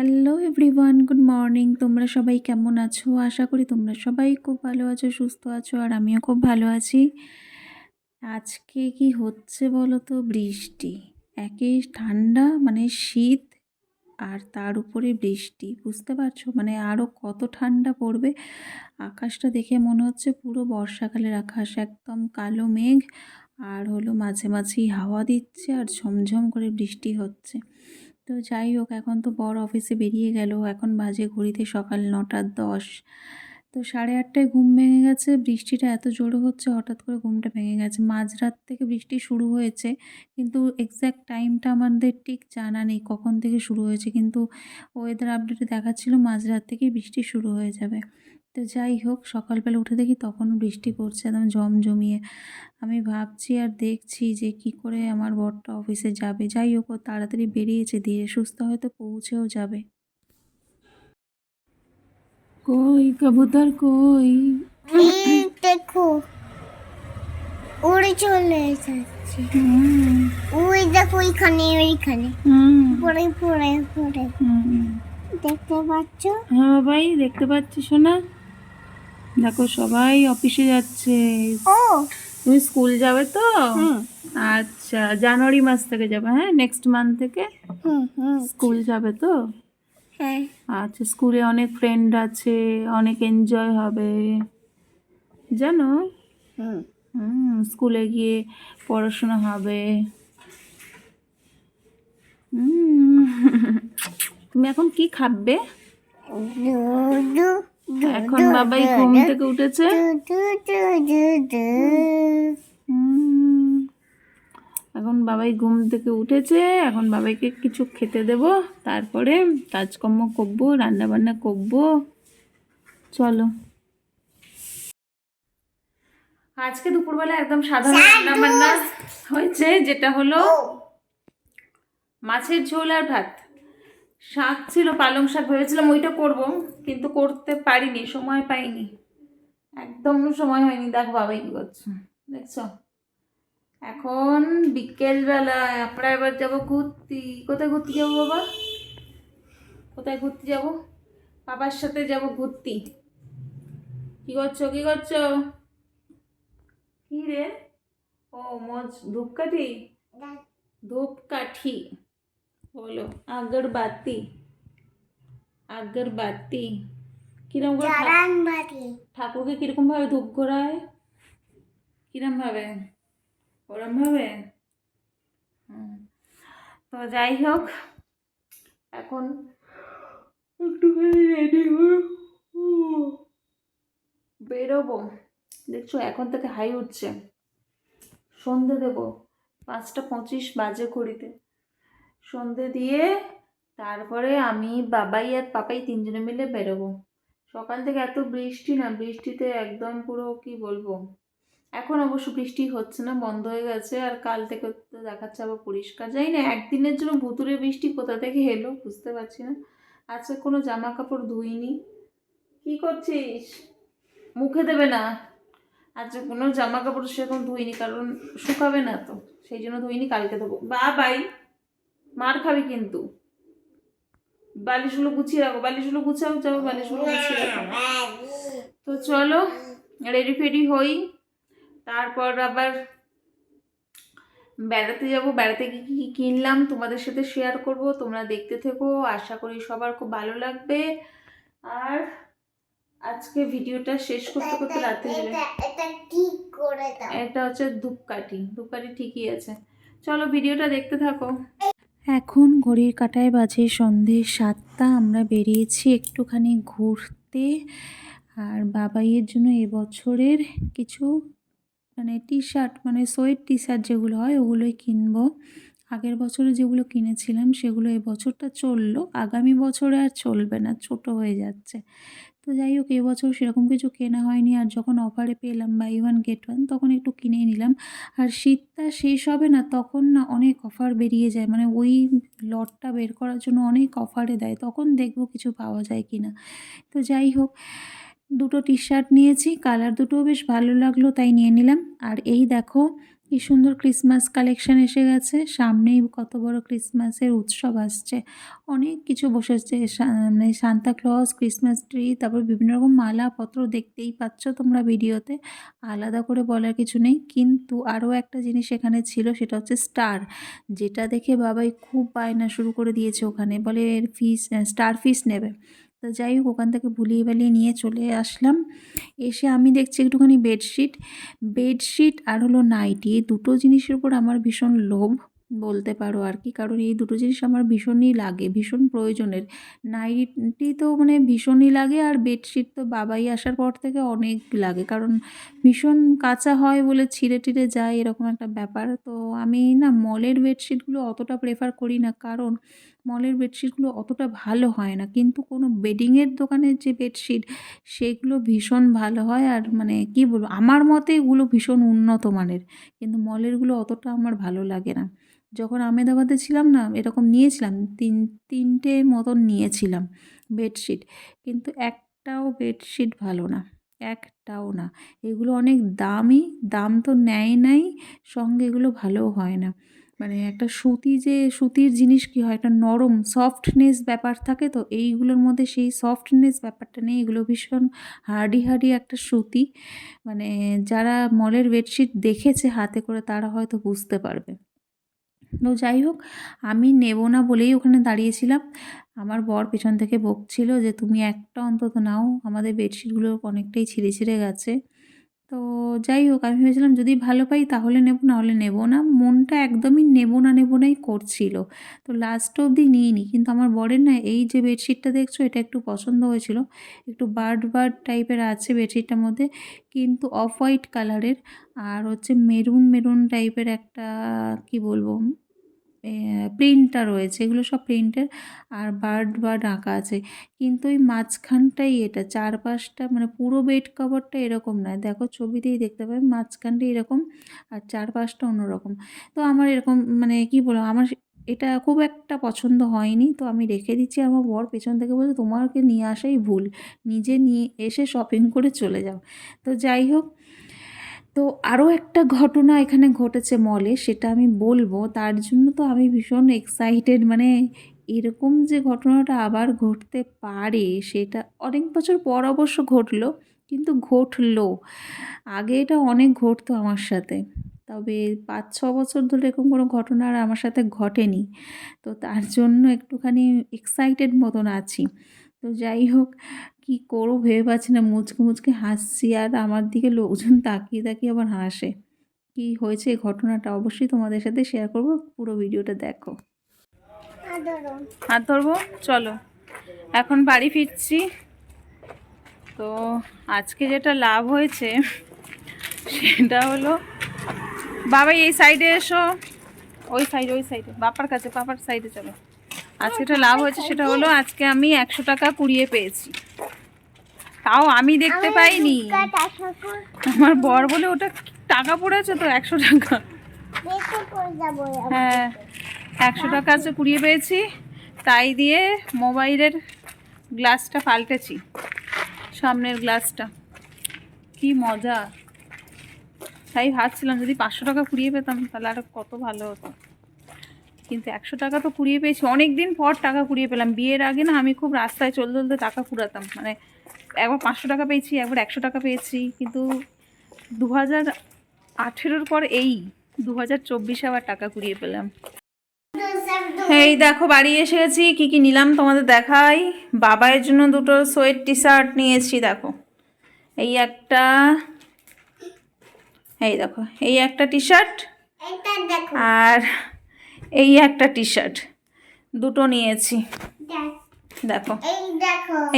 Hello everyone good morning তোমরা সবাই কেমন আছো? আশা করি তোমরা সবাই খুব ভালো আছো, সুস্থ আছো, আর আমিও খুব ভালো আছি। আজকে কি হচ্ছে বলো তো বৃষ্টি। একে ঠান্ডা মানে শীত, আর তার উপরে বৃষ্টি। বুঝতে পারছ? মানে আরও কত ঠান্ডা পড়বে? আকাশটা দেখে মনে হচ্ছে পুরো বর্ষাকালের আকাশ। একদম কালো মেঘ, আর হলো মাঝে মাঝেই হাওয়া দিচ্ছে, আর ঝমঝম করে বৃষ্টি হচ্ছে। তো যাই হোক, এখন তো বর অফিসে বেরিয়ে গেল। এখন বাজে ঘড়িতে সকাল নটা দশ। তো সাড়ে আটটায় ঘুম ভেঙে গেছে। বৃষ্টিটা এত জোরে হচ্ছে, হঠাৎ করে ঘুমটা ভেঙে গেছে। মাঝরাত থেকে বৃষ্টি শুরু হয়েছে, কিন্তু এক্স্যাক্ট টাইমটা আমাদের ঠিক জানা নেই কখন থেকে শুরু হয়েছে। কিন্তু ওয়েদার আপডেটে দেখাচ্ছিল মাঝরাত থেকেই বৃষ্টি শুরু হয়ে যাবে। তো যাই হোক সকালবেলা উঠে দেখি তখনও বৃষ্টি পড়ছে একদম জমজমিয়ে। আমি ভাবছি আর দেখছি যে কি করে আমার বরটা অফিসে যাবে। যাই হোক ও তাড়াতাড়ি বেরিয়েছে ধীরে সুস্থ হয়তো পৌঁছেও যাবে। কই কবুতর কই? দেখো উড়ে চলে যাচ্ছে হুম, ওই দেখো ওইখানে ওইখানে হুম, পড়ে পড়ে পড়ে। হুম। দেখতে পাচ্ছ? হ্যাঁ ভাই দেখতে পাচ্ছি শোনা। দেখো সবাই অফিসে যাচ্ছে। ও। তুমি স্কুল যাবে তো? আচ্ছা জানুয়ারি মাস থেকে যাবে হ্যাঁ? নেক্সট মান্থ থেকে? স্কুল যাবে তো? হ্যাঁ। আচ্ছা স্কুলে অনেক ফ্রেন্ড আছে অনেক এনজয় হবে। জানো? স্কুলে গিয়ে পড়াশোনা হবে। তুমি এখন কি খাবে? এখন বাবাই ঘুম থেকে উঠেছে। এখন বাবাই ঘুম থেকে উঠেছে। এখন বাবাইকে কিছু খেতে দেব। তারপরে কাজকর্ম করব রান্না বান্না করব। চলো। আজকে দুপুরবেলা একদম সাধারণ রান্না বান্না হয়েছে যেটা হলো মাছের ঝোল আর ভাত। শাক ছিল পালং শাক ভেবেছিলাম ওইটা করব কিন্তু করতে পারিনি সময় পাইনি। একদম সময় হয়নি দেখো বাবাই কি করছে দেখছ? এখন বিকেলবেলায় আমরা এবার যাব ঘুরতে। কোথায় ঘুরতে যাব বাবা? কোথায় ঘুরতে যাব? বাবার সাথে যাব ঘুরতে। কি করছ কি করছ? কি রে? ও মজ ধূপকাঠি? ধূপকাঠি। বলো আগরবাতি। আগরবাতি। কিরম করে ঠাকুরকে কীরকম ভাবে ধূপ ঘোরায়? কিরম ভাবে ওরম ভাবে। তো যাই হোক এখন একটুখানি রেডি হয়ে বেরোবো। দেখছ এখন থেকে হাই উঠছে। সন্ধে দেব পাঁচটা পঁচিশ বাজে ঘড়িতে সন্ধে দিয়ে তারপরে আমি বাবাই আর পাপাই তিনজনে মিলে বেরোবো। সকাল থেকে এত বৃষ্টি না, বৃষ্টিতে একদম পুরো কি বলব? এখন অবশ্য বৃষ্টি হচ্ছে না, বন্ধ হয়ে গেছে আর কাল থেকে তো দেখাচ্ছে আবার পরিষ্কার। যাই না, একদিনের জন্য ভুতুরে বৃষ্টি কোথা থেকে এলো বুঝতে পারছি না। আজকে কোনো জামা কাপড় ধুইনি। কি করছিস? মুখে দেবে না। আজকে কোনো জামা কাপড় সেরকম ধুইনি, কারণ শুকাবে না তো, সেই জন্য ধুইনি, কালকে দেবো বা বাই মার খাবি কিন্তু। বালিশগুলো গুছিয়ে রাখো বালিশগুলো গুছাও যাও বালিশগুলো গুছিয়ে রাখো। তো চলো রেডি ফেডি হই। তারপর আবার বেড়াতে যাব। বেড়াতে গিয়ে কী কী কিনলাম তোমাদের সাথে শেয়ার করব। তোমরা দেখতে থেকো। আশা করি সবার খুব ভালো লাগবে। আর আজকে ভিডিওটা শেষ করতে করতে রাতে এটা হচ্ছে ধূপকাঠি। ধূপকাঠি ঠিকই আছে। চলো ভিডিওটা দেখতে থাকো। এখন ঘড়ির কাটায় বাজে সন্ধে সাতটা, আমরা বেরিয়েছি একটুখানি ঘুরতে। আর বাবাইয়ের জন্য এবছরের কিছু মানে টি শার্ট মানে সোয়েট টি শার্ট যেগুলো হয়, ওগুলোই কিনবো। আগের বছরে যেগুলো কিনেছিলাম, সেগুলো এবছরটা চলল। আগামী বছরে আর চলবে না, ছোট হয়ে যাচ্ছে। তো যাই হোক এবছর সেরকম কিছু কেনা হয়নি। আর যখন অফারে পেলাম বাই ওয়ান গেট ওয়ান তখন একটু কিনেই নিলাম। আর শীতটা শেষ হবে না, তখন না অনেক অফার বেরিয়ে যায়। মানে ওই লটটা বের করার জন্য অনেক অফারে দেয়। তখন দেখব কিছু পাওয়া যায় কি না তো যাই হোক, দুটো টি শার্ট নিয়েছি কালার দুটোও বেশ ভালো লাগল, তাই নিয়ে নিলাম। আর এই দেখো কি সুন্দর ক্রিসমাস কালেকশন এসে গেছে। সামনেই কত বড় ক্রিসমাসের উৎসব আসছে। অনেক কিছু বসেছে। মানে সান্তা ক্লজ ক্রিসমাস ট্রি তারপর বিভিন্ন রকম মালাপত্র দেখতেই পাচ্ছ তোমরা ভিডিওতে। আলাদা করে বলার কিছু নেই। কিন্তু আরও একটা জিনিস এখানে ছিল, সেটা হচ্ছে স্টার যেটা দেখে বাবাই খুব বায়না শুরু করে দিয়েছে ওখানে। বলে ফিস স্টার ফিস নেবে। তো যাই হোক, ওখান থেকে ভুলিয়ে বালিয়ে নিয়ে চলে আসলাম। এসে আমি দেখছি একটুখানি বেডশিট। বেডশিট আর হলো নাইটি, এই দুটো জিনিসের উপর আমার ভীষণ লোভ বলতে পারো আর কি। কারণ এই দুটো জিনিস আমার ভীষণই লাগে, ভীষণ প্রয়োজনের। নাইটি তো মানে ভীষণই লাগে আর বেডশিট তো বাবাই আসার পর থেকে অনেক লাগে। কারণ ভীষণ কাঁচা হয় বলে ছিঁড়ে টিড়ে যায় এরকম একটা ব্যাপার। তো আমি না মলের বেডশিটগুলো অতটা প্রেফার করি না। কারণ মলের বেডশিটগুলো অতটা ভালো হয় না। কিন্তু কোনো বেডিংয়ের দোকানের যে বেডশিট, সেগুলো ভীষণ ভালো হয় আর মানে কী বলব, আমার মতে এগুলো ভীষণ উন্নত মানের। কিন্তু মলেরগুলো অতটা আমার ভালো লাগে না। যখন আমেদাবাদে ছিলাম না, এরকম নিয়েছিলাম, তিন, তিনটে মতন নিয়েছিলাম বেডশিট। কিন্তু একটাও বেডশিট ভালো না, একটাও না। এগুলো অনেক দামি, দাম তো নেয় নাই, সঙ্গে এগুলো ভালোও হয় না। মানে একটা সুতি যে সুতির জিনিস কী হয়, একটা নরম সফটনেস ব্যাপার থাকে তো এইগুলোর মধ্যে সেই সফটনেস ব্যাপারটা নেই এগুলো ভীষণ হার্ডি হার্ডি একটা সুতি। মানে যারা মলের বেডশিট দেখেছে হাতে করে তারা হয়তো বুঝতে পারবে। তো যাই হোক, আমি নেব না বলেই ওখানে দাঁড়িয়েছিলাম। আমার বর পেছন থেকে বকছিল যে, তুমি একটা অন্তত নাও, আমাদের বেডশিটগুলো অনেকটাই ছিঁড়ে ছিঁড়ে গেছে। তো যাই হোক, আমি ভেবেছিলাম যদি ভালো পাই তাহলে নেব না হলে নেব না। মনটা একদমই নেব না, নেব নাই, করছিল। তো লাস্ট অবধি নিইনি। কিন্তু আমার বরের না এই যে বেডশিটটা দেখছ, এটা একটু পছন্দ হয়েছিল। একটু বার্ড বার্ড টাইপের আছে বেডশিটটার মধ্যে, কিন্তু অফ হোয়াইট কালারের আর হচ্ছে মেরুন মেরুন টাইপের একটা, কি বলব? প্রিন্টটা রয়েছে, এগুলো সব প্রিন্টের আর বার্ড বার্ড আঁকা আছে। কিন্তু ওই মাঝখানটাই এটা, চারপাশটা মানে পুরো বেড কভারটা এরকম নয়। দেখো ছবিতেই দেখতে পাবে, মাঝখানটা এরকম আর চারপাশটা অন্যরকম। তো আমার এরকম মানে কি বলব, আমার এটা খুব একটা পছন্দ হয়নি। তো আমি রেখে দিচ্ছি আমার বর পেছন থেকে বলছে, তোমাকে নিয়ে আসাই ভুল। নিজে নিয়ে এসে শপিং করে চলে যাও। তো যাই হোক তো আরও একটা ঘটনা এখানে ঘটেছে মলে, সেটা আমি বলব। তার জন্য তো আমি ভীষণ এক্সাইটেড মানে এরকম যে ঘটনাটা আবার ঘটতে পারে, সেটা অনেক বছর পর অবশ্য ঘটলো, কিন্তু ঘটলো। আগে এটা অনেক ঘটতো আমার সাথে। তবে পাঁচ, ছ বছর ধরে এরকম কোনো ঘটনা আর আমার সাথে ঘটেনি। তো তার জন্য একটুখানি এক্সাইটেড মতন আছি। তো যাই হোক কি করব ভেবে পাচ্ছি না। মুচকে মুচকে হাসছি আর আমার দিকে লোকজন তাকিয়ে তাকিয়ে আবার হাসে। কি হয়েছে এই ঘটনাটা অবশ্যই তোমাদের সাথে শেয়ার করব। পুরো ভিডিওটা দেখো। হাত ধরবো? চলো। এখন বাড়ি ফিরছি। তো আজকে যেটা লাভ হয়েছে, সেটা হলো, বাবা এই সাইডে এসো। ওই সাইডে ওই সাইডে বাপার কাছে বাপার সাইডে চলো। আজকে যেটা লাভ হয়েছে, সেটা হলো, আজকে আমি একশো টাকা কুড়িয়ে পেয়েছি। তাও আমি দেখতে পাইনি। আমার বর বলে ওটা টাকা পড়েছে তো একশো টাকা। হ্যাঁ একশো টাকা আছে কুড়িয়ে পেয়েছি। তাই দিয়ে মোবাইলের গ্লাসটা পাল্টেছি সামনের গ্লাসটা। কি মজা। তাই ভাবছিলাম যদি পাঁচশো টাকা কুড়িয়ে পেতাম তাহলে আর কত ভালো হতো। কিন্তু একশো টাকা তো কুড়িয়ে পেয়েছি। অনেক দিন পর টাকা কুড়িয়ে পেলাম। বিয়ের আগে না আমি খুব রাস্তায় চলতে চলতে টাকা কুড়াতাম। মানে একবার পাঁচশো টাকা পেয়েছি, একবার একশো টাকা পেয়েছি, কিন্তু দু হাজার আঠেরোর পর এই দু হাজার চব্বিশে আবার টাকা কুড়িয়ে পেলাম। এই দেখো, বাড়ি এসে গেছি, কী কী নিলাম তোমাদের দেখাই। বাবাইয়ের জন্য দুটো সোয়েট টি শার্ট নিয়েছি দেখো। এই একটা, এই দেখো, এই একটা টি শার্ট আর এই একটা টি শার্ট দুটো নিয়েছি। দেখ।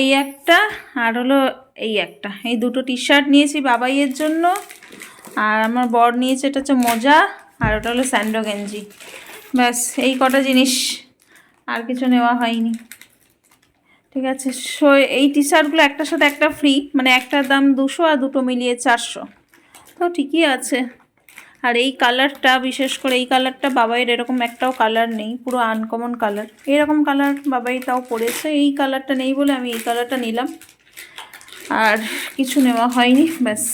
এই একটা আর হলো এই একটা। এই দুটো টি শার্ট নিয়েছি বাবাইয়ের জন্য। আর আমার বর নিয়েছে এটা হচ্ছে মোজা আর ওটা হলো স্যান্ডো গেঞ্জি। ব্যাস এই কটা জিনিস আর কিছু নেওয়া হয়নি। ঠিক আছে সো এই টি শার্টগুলো একটার সাথে একটা ফ্রি মানে একটার দাম দুশো আর দুটো মিলিয়ে চারশো। তো ঠিকই আছে। আর এই কালারটা বিশেষ করে এই কালারটা বাবাইয়ের এরকম একটাও কালার নেই পুরো আনকমন কালার। এরকম কালার বাবাই তাও পড়েছে এই কালারটা নেই বলে আমি এই কালারটা নিলাম। আর কিছু নেওয়া হয়নি ব্যাস।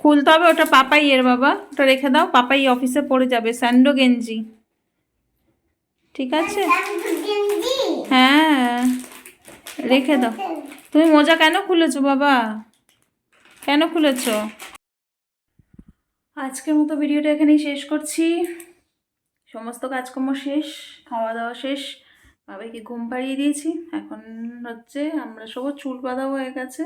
খুলতে হবে। ওটা পাপাই এর বাবা। ওটা রেখে দাও পাপাই অফিসে পড়ে যাবে স্যান্ডো গেঞ্জি। ঠিক আছে? হ্যাঁ রেখে দাও। তুমি মোজা কেন খুলেছো বাবা? কেন খুলেছো? আজকের মতো ভিডিওটা এখানেই শেষ করছি। সমস্ত কাজকর্ম শেষ খাওয়া দাওয়া শেষ। বাবাইকে ঘুম পাড়িয়ে দিয়েছি। এখন হচ্ছে আমরা সব চুল বাঁধা হয়ে গেছে।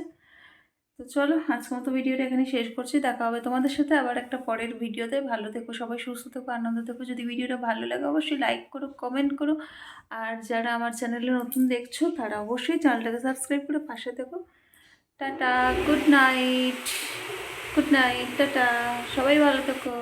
তো চলো, আজকের মতো ভিডিওটা এখানে শেষ করছি। দেখা হবে তোমাদের সাথে আবার একটা পরের ভিডিওতে। ভালো থেকো সবাই, সুস্থ থেকো, আনন্দ থেকো। যদি ভিডিওটা ভালো লাগে অবশ্যই লাইক করো কমেন্ট করো। আর যারা আমার চ্যানেলে নতুন দেখছ, তারা অবশ্যই চ্যানেলটাকে সাবস্ক্রাইব করে পাশে থেকো। Tata good night good night tata সবাই ভালো থেকো